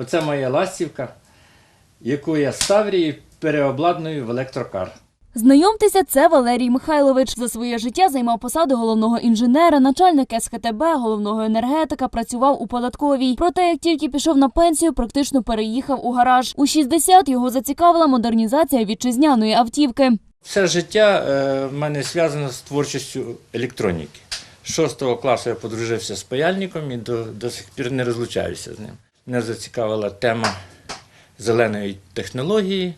Оце моя ластівка, яку я з Таврії переобладную в електрокар. Знайомтеся, це Валерій Михайлович. За своє життя займав посаду головного інженера, начальник СХТБ, головного енергетика, працював у податковій. Проте, як тільки пішов на пенсію, практично переїхав у гараж. У 60 його зацікавила модернізація вітчизняної автівки. Все життя е, в мене зв'язано з творчістю електроніки. З шостого класу я подружився з паяльником і до, до сих пір не розлучаюся з ним. Мене зацікавила тема зеленої технології,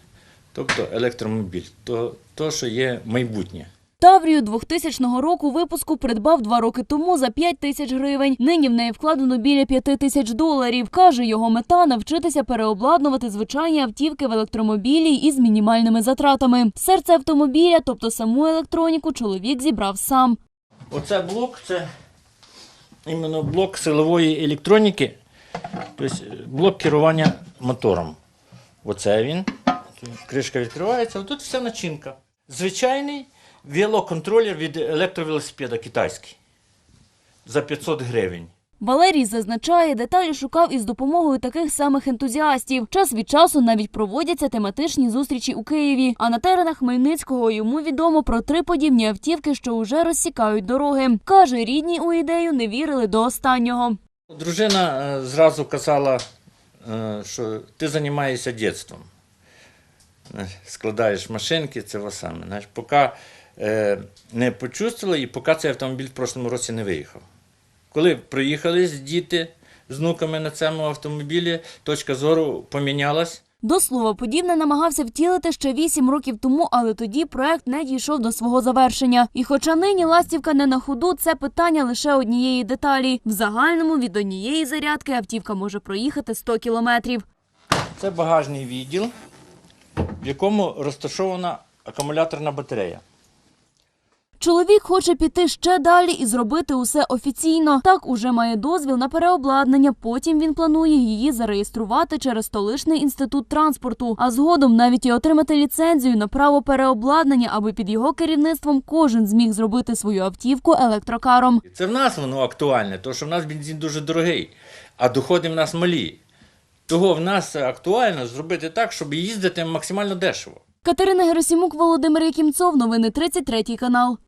тобто електромобіль, то, то що є майбутнє. Таврію 2000 року випуску придбав два роки тому за 5 тисяч гривень. Нині в неї вкладено біля 5 тисяч доларів. Каже, його мета навчитися переобладнувати звичайні автівки в електромобілі із мінімальними затратами. Серце автомобіля, тобто саму електроніку, чоловік зібрав сам. Оце блок, це іменно блок силової електроніки, тобто блок керування мотором. Оце він. Кришка відкривається, тут вся начинка. Звичайний велоконтролер від електровелосипеда китайський. За 500 гривень. Валерій зазначає, деталі шукав із допомогою таких самих ентузіастів. Час від часу навіть проводяться тематичні зустрічі у Києві. А на теренах Хмельницького йому відомо про три подібні автівки, що уже розсікають дороги. Каже, рідні у ідею не вірили до останнього. Дружина е, зразу казала, е, що ти займаєшся дитинством. Складаєш машинки, це саме. Поки е, не почувствували і поки цей автомобіль в прошлому році не виїхав. Коли приїхали діти з внуками на цьому автомобілі, точка зору помінялась. До слова, подібне намагався втілити ще вісім років тому, але тоді проект не дійшов до свого завершення. І хоча нині ластівка не на ходу, це питання лише однієї деталі. В загальному від однієї зарядки автівка може проїхати 100 кілометрів. Це багажний відділ, в якому розташована акумуляторна батарея. Чоловік хоче піти ще далі і зробити усе офіційно. Так уже має дозвіл на переобладнання. Потім він планує її зареєструвати через столичний інститут транспорту, а згодом навіть і отримати ліцензію на право переобладнання, аби під його керівництвом кожен зміг зробити свою автівку електрокаром. Це в нас воно актуальне, тому що в нас бензин дуже дорогий, а доходи в нас малі. Того в нас актуально зробити так, щоб їздити максимально дешево. Катерина Герасимук, Володимир Якімцов. Новини 33 канал.